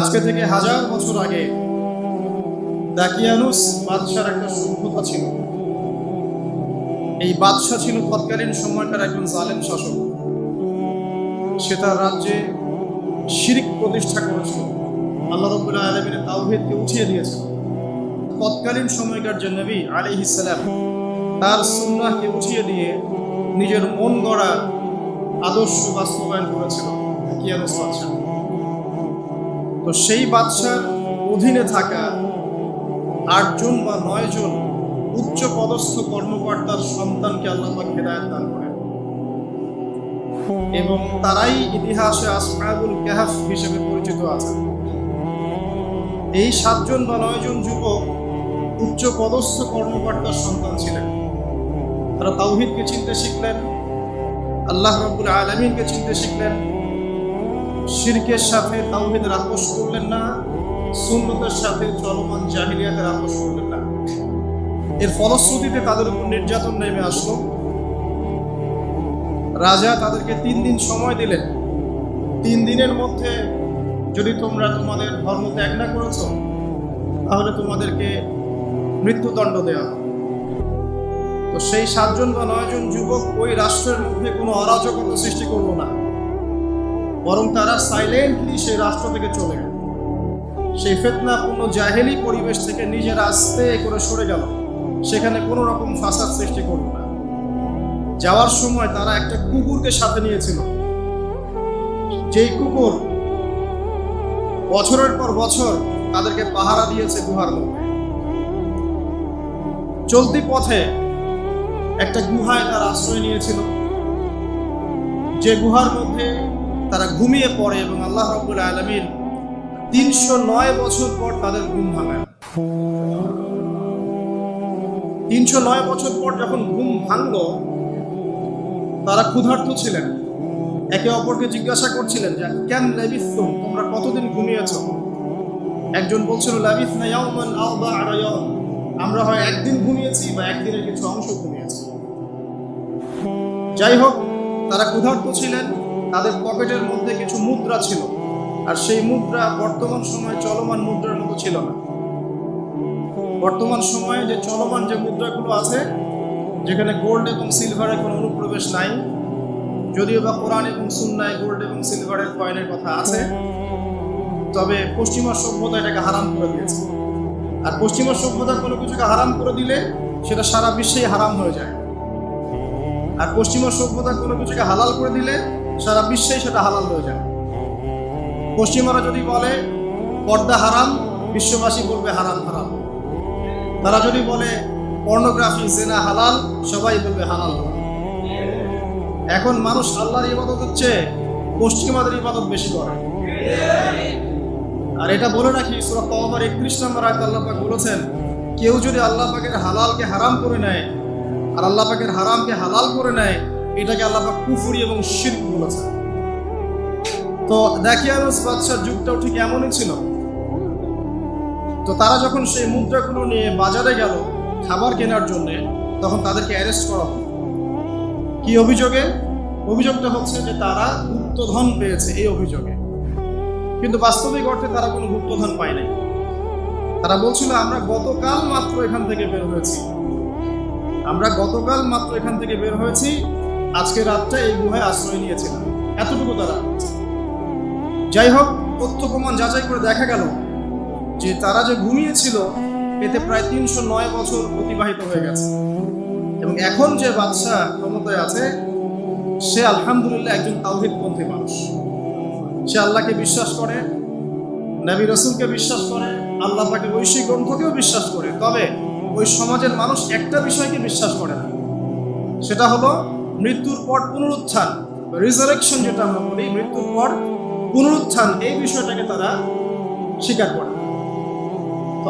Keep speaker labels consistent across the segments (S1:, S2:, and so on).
S1: আজকে থেকে হাজার বছর আগে দাকিয়ানুস বাদশার একটা সভ্যতা ছিল। এই বাদশাহ ছিল তৎকালীন সময়কার একজন জালেম শাসক। সে তার রাজ্যে শিরিক প্রতিষ্ঠা করেছিল। আল্লাহ রবুল্লাহ আলমিনের তাওহিদকে উঠিয়ে দিয়েছিল তৎকালীন সময়কার যে নবী আলিহিসাল্লাম তার সুন্নাহকে উঠিয়ে দিয়ে নিজের মন গড়া আদর্শ বাস্তবায়ন করেছিল দাকিয়ানুস বাদশাহ। তো সেই বাদশার অধীনে থাকা আটজন বা নয় জন উচ্চ পদস্থ কর্মকর্তার সন্তানকে আল্লাহ হেদায়ত দান করেন। এবং তারাই ইতিহাসে আসমাবুল কেহাফ হিসেবে পরিচিত আছেন। এই সাতজন বা নয়জন যুবক উচ্চ পদস্থ কর্মকর্তার সন্তান ছিলেন। তারা তাওহিদকে চিনতে শিখলেন, আল্লাহ রবুল আলমিনকে চিনতে শিখলেন শিরকের সাথে তাওহিদের আপোষ করলেন না, সুন্নতের সাথে চলমান জাহিলিয়াতের আপোষ করলেন না। এর ফলশ্রুতিতে তাদের উপর নির্যাতন নেমে আসলো। রাজা তাদেরকে তিন দিন সময় দিলেন। তিন দিনের মধ্যে যদি তোমরা তোমাদের ধর্ম ত্যাগ না করেছ, তাহলে তোমাদেরকে মৃত্যুদণ্ড দেওয়া হবে। তো সেই সাতজন বা নয়জন যুবক ওই রাষ্ট্রের মধ্যে কোনো অরাজকতা সৃষ্টি করল না। বরং তারা সাইলেন্টলি সেই রাষ্ট্র থেকে চলে গেল। সেই ফেতনাপূর্ণ জাহেলি পরিবেশ থেকে নিজের আস্তে করে সরে গেল। সেখানে কোনো রকম ফাসাদ সৃষ্টি করল না। যাওয়ার সময় তারা একটা কুকুরকে সাথে নিয়েছিল। যেই কুকুর বছরের পর বছর তাদেরকে পাহারা দিয়েছে গুহার মধ্যে। চলতি পথে একটা গুহায় তার আশ্রয় নিয়েছিল। যে গুহার মধ্যে তারা ঘুমিয়ে পড়ে এবং আল্লাহ রব্বুল আলমিন তিনশো নয় বছর পর তাদের ঘুম ভাঙায়। তিনশো নয় বছর পর যখন ঘুম ভাঙল, তারা ক্ষুধার্ত ছিলেন। একে অপরকে জিজ্ঞাসা করছিলেন যে, কেন লেবিস তোমরা কতদিন ঘুমিয়েছ? একজন বলছিল লাবিস আমরা হয় একদিন ঘুমিয়েছি বা একদিনের কিছু অংশ ঘুমিয়েছি। যাই হোক, তারা ক্ষুধার্ত ছিলেন। তাদের পকেটের মধ্যে কিছু মুদ্রা ছিল। আর সেই মুদ্রা বর্তমান সময়ে চলমান মুদ্রার মতো ছিল না। বর্তমান সময়ে যে চলমান যে মুদ্রাগুলো আছে, যেখানে গোল্ড এবং সিলভারের কোনো অনুপ্রবেশ নাই, যদিও বা কোরআন এবং সুন্নায় গোল্ড এবং সিলভারের কয়েনের কথা আছে, তবে পশ্চিমা সভ্যতা এটাকে হারাম করে দিয়েছে। আর পশ্চিমা সভ্যতা কোনো কিছুকে হারাম করে দিলে সেটা সারা বিশ্বেই হারাম হয়ে যায়। আর পশ্চিমা সভ্যতা কোনো কিছুকে হালাল করে দিলে সারা বিশ্বে সেটা হালাল হয়ে যায়। পশ্চিমারা যদি বলে, পর্দা হারাম, বিশ্ববাসী বলবে হারাম হারাম। তারা যদি বলে, পর্নোগ্রাফি, জেনা হালাল, সবাই বলবে হালাল। এখন মানুষ আল্লাহর ইবাদত হচ্ছে, পশ্চিমাদের ইবাদত বেশি করে। আর এটা বলে রাখি, সুরা তওবার একত্রিশ নম্বর আয়ত আল্লাহ পাক বলেছেন, কেউ যদি আল্লাহ পাকের হালালকে হারাম করে নেয়, আর আল্লাহ পাকের হারামকে হালাল করে নেয় এটাকে আল্লাহ কুফুরি এবং শিরক বলেছেন। তো দাকিয়ানুস বাদশার যুগটাও ঠিক এমনই ছিল। তো তারা যখন সেই মুদ্রাগুলো নিয়ে বাজারে গেল খাবার কেনার জন্য, তখন তাদেরকে অ্যারেস্ট করা হলো। কি অভিযোগে? অভিযোগটা হচ্ছে যে তারা গুপ্তধন পেয়েছে এই অভিযোগে। কিন্তু বাস্তবিক অর্থে তারা কোনো গুপ্তধন পায় নাই। তারা বলছিল, আমরা গতকাল মাত্র এখান থেকে বের হয়েছি। আমরা গতকাল মাত্র এখান থেকে বের হয়েছি আজকে রাতটা এই গুহায় আশ্রয় নিয়েছিলাম। এতটুকু তারা। যাই হোক তথ্য প্রমাণ যাচাই করে দেখা গেল যে তারা যে ঘুমিয়েছিল এতে প্রায় তিনশো নয় বছর অতিবাহিত হয়ে গেছে। এবং এখন যে বাদশাহ ক্ষমতায় আছে, সে আলহামদুলিল্লাহ একজন তাওহিদপন্থী মানুষ। সে আল্লাহকে বিশ্বাস করে, নবী রসুলকে বিশ্বাস করে, আল্লাহ পাকে ঐশী গ্রন্থকেও বিশ্বাস করে। তবে ওই সমাজের মানুষ একটা বিষয়কে বিশ্বাস করে না। সেটা হলো মৃত্যুর পর পুনরুত্থান রিজারেকশন যেটা আমরা বলি, মৃত্যুর পর পুনরুত্থান, এই বিষয়টাকে তারা স্বীকার করে।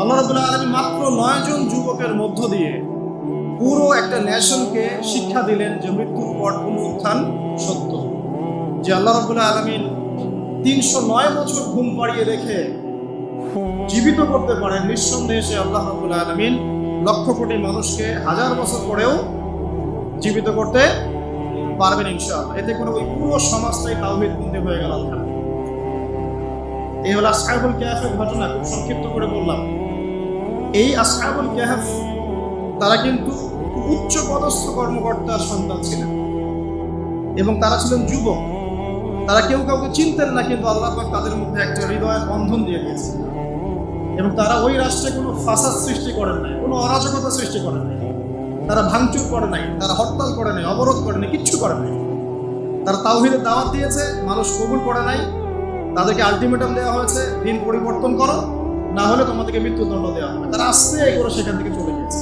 S1: আল্লাহ রবুল্লাহ আলমী মাত্র নয় জন যুবকের মধ্য দিয়ে পুরো একটা ন্যাশনকে শিক্ষা দিলেন যে মৃত্যুর পর পুনরুত্থান সত্য। যে আল্লাহ রবুল্লাহ আলমিন তিনশো নয় বছর ঘুম পাড়িয়ে রেখে জীবিত করতে পারেন, নিঃসন্দেহে সে আল্লাহ রবুল্লাহ আলমিন লক্ষ কোটি মানুষকে হাজার বছর পরেও জীবিত করতে পারবেন ইনশাআল্লাহ। এতে করে ওই পুরো সমাজটাই তাওহিদ বন্দী হয়ে গেল এই হলো আসহাবুল ক্যাফের ঘটনা, খুব সংক্ষিপ্ত করে বললাম। এই আসহাবুল ক্যাফ তারা কিন্তু উচ্চ পদস্থ কর্মকর্তার সন্তান ছিলেন। এবং তারা ছিলেন যুবক। তারা কেউ কাউকে চিনতেন না, কিন্তু আল্লাহ তাদের মধ্যে একটা হৃদয়ের বন্ধন দিয়ে দিয়েছে এবং তারা ওই রাষ্ট্রে কোনো ফাসাদ সৃষ্টি করেন নাই, কোনো অরাজকতা সৃষ্টি করেন নাই। তারা ভাঙচুর করে নাই, তারা হরতাল করে নাই, অবরোধ করে নাই, কিচ্ছু করে নাই। তারা তাওহিদের দাওয়াত দিয়েছে, মানুষ কবুল করে নাই, তাদেরকে আলটিমেটাম দেওয়া হয়েছে, দিন পরিবর্তন করো, না হলে তোমাদেরকে মৃত্যুদণ্ড দেওয়া হবে। তারা আস্তে করে সেখান থেকে চলে গেছে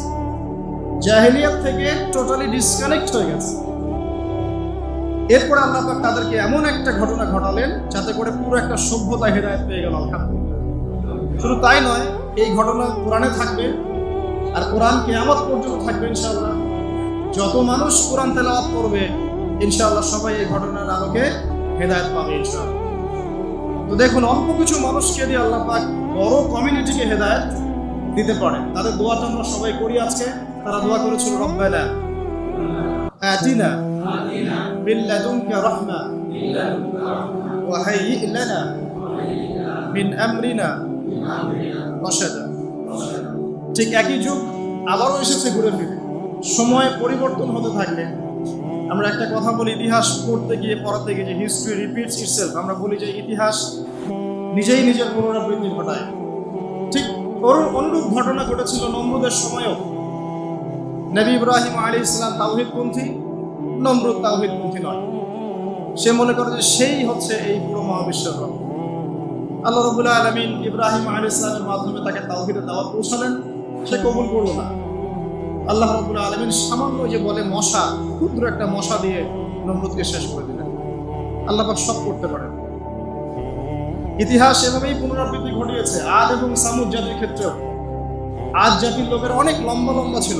S1: জাহেলিয়াত থেকে টোটালি ডিসকানেক্ট হয়ে গেছে। এরপরে আল্লাহ পাক তাদেরকে এমন একটা ঘটনা ঘটালেন, যাতে করে পুরো একটা সভ্যতা হেদায়ত পেয়ে গেল শুধু তাই নয়, এই ঘটনা কোরআনে থাকবে আর কোরআন কেয়ামত পর্যন্ত থাকবে ইনশাআল্লাহ যত মানুষ কোরআন তেলাওয়াত করবে ইনশাআল্লাহ সবাই এই ঘটনার আলোকে হেদায়ত পাবে ইনশাআল্লাহ তো দেখুন অল্প কিছু মানুষকে দিয়ে আল্লাহ পাক বড় কমিউনিটিকে হেদায়ত দিতে পারে তাদের দোয়াটা আমরা সবাই করি আজকে তারা দোয়া করেছিল রব্বানা আতিনা من لدنك رحمة وهيئ لنا من أمرنا رشدا ঠিক একই যুগ আবারও এসেছে ঘুরে ফিরে। সময় পরিবর্তন হতে থাকলে আমরা একটা কথা বলি, ইতিহাস পড়তে গিয়ে, পড়াতে গিয়ে যে হিস্ট্রি রিপিটস ইটসেলফ আমরা বলি যে ইতিহাস নিজেই নিজের পুনরাবৃত্তি ঘটায়। ঠিক অনুরূপ ঘটনা ঘটেছিল নমরুদের সময়ও। নবী ইব্রাহিম আলী ইসলাম তাওহিদপন্থী, নমরুদ তাওহিদপন্থী নয়। সে মনে করে যে সেই হচ্ছে এই পুরো মহাবিশ্বের রব। আল্লাহ রবুল্লাহ আলমিন ইব্রাহিম আলী ইসলামের মাধ্যমে তাকে তাওহিদের দাওয়াত পৌঁছালেন। সে কবুল করল না। আল্লাহ রবুল্লাহ আলমিন সামান্য যে বলে মশা, ক্ষুদ্র একটা মশা দিয়ে নমরুদকে শেষ করে দিলেন। আল্লাহ সব করতে পারেন। ইতিহাস এভাবেই পুনরাবৃত্তি ঘটিয়েছে। আদ এবং সামুদ জাতির ক্ষেত্রেও। আজ জাতির লোকের অনেক লম্বা লম্বা ছিল।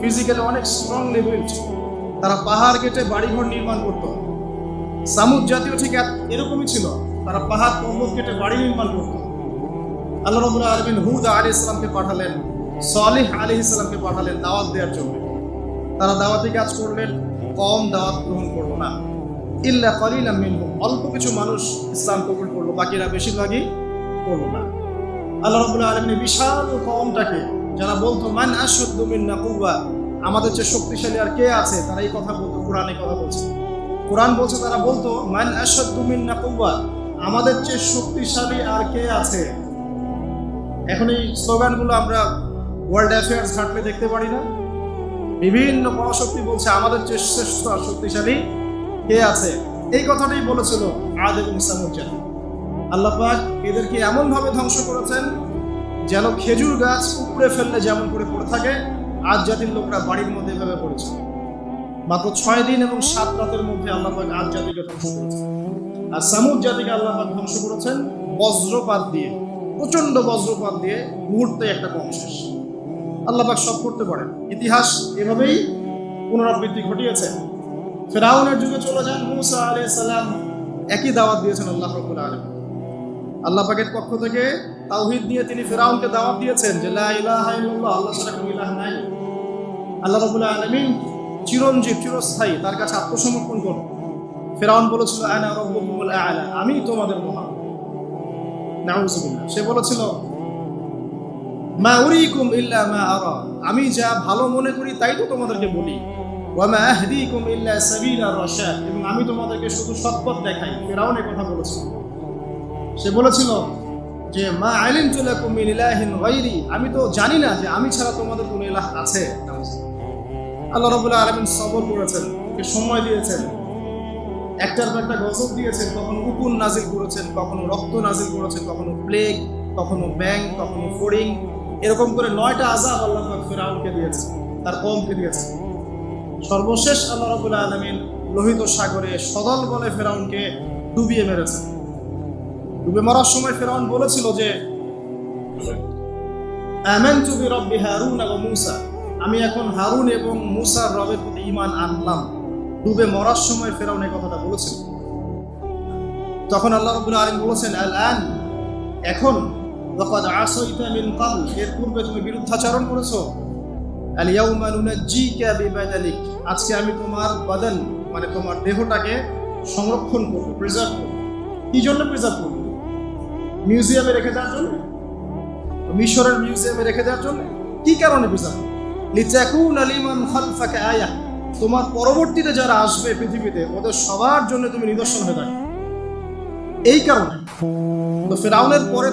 S1: ফিজিক্যালি অনেক স্ট্রংলি বিল্ড তারা পাহাড় কেটে বাড়িঘর নির্মাণ করত। সামুদ জাতীয় ঠিক এরকমই ছিল। তারা পাহাড় পর্বত কেটে বাড়ি নির্মাণ করত। আল্লাহ রবুল্লাহ আলমিন হুদ আলী ইসলামকে পাঠালেন। সালিহ আলী ইসলামকে পাঠালেন দাওয়াত দেওয়ার জন্য। তারা দাওয়াতি কাজ করলেন, কম দাওয়াত গ্রহণ করল না। ইল্লা কলিল মিনহুম, অল্প কিছু মানুষ ইসলাম কবুল করল, বাকিরা বেশিরভাগই করল না। আল্লাহ রাব্বুল আলামিন বিশাল কওমটাকে যারা বলতো, মান আশাদ্দু মিন্না কুওয়া আমাদের চেয়ে শক্তিশালী আর কে আছে? তারা এই কথা বলতো, কোরআন কথা বলছে। কোরআন বলছে, তারা বলতো, মান আশাদ্দু মিন্না কুওয়া আমাদের চেয়ে শক্তিশালী আর কে আছে? এখন এই স্লোগানগুলো আমরা ওয়ার্ল্ড অ্যাফেয়ার্স ঘাটলে দেখতে পারি না। বিভিন্ন পরাশক্তি বলছে, আমাদের চেয়ে শ্রেষ্ঠ আর শক্তিশালী কে আছে? এই কথাটাই বলেছিল আদ এবং ইসলামুর জাতি আল্লাহ এদেরকে এমন ভাবে ধ্বংস করেছেন যেন খেজুর গাছ উপড়ে ফেললে যেমন করে পড়ে থাকে আজ জাতির লোকরা বাড়ির মধ্যে এভাবে পড়েছে। মাত্র ছয় দিন এবং সাত রাতের মধ্যে আল্লাহ পাক আজ জাতিকে ধ্বংস করেছেন। আর সামুদ জাতিকে আল্লাহ পাক ধ্বংস করেছেন বজ্রপাত দিয়ে প্রচণ্ড বজ্রপাত দিয়ে মুহূর্তে একটা কম শেষ আল্লাহ পাক সব করতে পারেন। ইতিহাস এভাবেই পুনরাবৃত্তি ঘটিয়েছে। ফেরাউনের যুগে চলে যান মুসা আলাইহিস সালাম, একই দাওয়াত দিয়েছেন আল্লাহ রাব্বুল আলামিন। আল্লাহ পাকের পক্ষ থেকে তাওহীদ দিয়ে তিনি ফেরাউনকে দাওয়াত দিয়েছেন যে আল্লাহ ছাড়া কোনো ইলাহ নাই। আল্লাহ রাব্বুল আলামিন চিরঞ্জীব, চিরস্থায়ী তার কাছে আত্মসমর্পণ করো ফেরাউন বলেছিল, আনা রাব্বুকুমুল আ'লা, আমি তোমাদের মহান। নাউজুবিল্লাহ। সে বলেছিল মা উরিকুম ইল্লা মা আরা। আমি যা ভালো মনে করি তাই তো তোমাদেরকে বলি। ওয়া মা আহদিকুম ইল্লা সাবিলা রাশাদ। এবং আমি তোমাদেরকে শুধু সৎপথ দেখাই। ফিরাউন এই কথা বলেছিল। সে বলেছিল যে, মা আলিমতু লাকুম মিন ইলাহিন গায়রি। আমি তো জানি না যে, আমি ছাড়া তোমাদের কোনো ইলাহ আছে আল্লাহ রাব্বুল আলামিন সবর করেছেন, ওকে সময় দিয়েছেন। একটার পর একটা গজব দিয়েছেন, কখনো উকুন নাজিল করেছেন, কখনো রক্ত নাজিল করেছেন, কখনো প্লেগ, কখনো ব্যাং কখনো ফোরিং এরকম করে নয়টা আজাব আল্লাহ ফেরাউনকে দিয়েছে, তার কমকে দিয়েছে। সর্বশেষ আল্লাহ রাবুল আলমিন লোহিত সাগরে সদল বলে ফেরাউনকে ডুবিয়ে মেরেছে। ডুবে মরার সময় ফেরাউন বলেছিল যে আমি এখন হারুন এবং মুসার রবের প্রতি ঈমান আনলাম। ডুবে মরার সময় ফেরাউন এই কথাটা বলেছিল। তখন আল্লাহ রাব্বুল আলামিন বলেছেন, আল আন, এখন আসাইতা মিন ক্বাবল এর পূর্বে তুমি বিরুদ্ধাচরণ করেছ। আল ইয়াউমা নুনাজ্জিকা আজকে আমি তোমার মানে তোমার দেহটাকে সংরক্ষণ করব প্রিজার্ভ করব। কি জন্য প্রিজার্ভ করব? মিউজিয়ামে রেখে দেওয়ার জন্য? মিশরের মিউজিয়ামে রেখে দেওয়ার জন্য? কি কারণে প্রিজার্ভ লিচাকুন আলিমান খালফাকে আয়া। তোমার পরবর্তীতে যারা আসবে পৃথিবীতে, ওদের সবার জন্য তুমি নিদর্শন হয়ে থাকবে। এই কারণে। ফেরাউনের পরে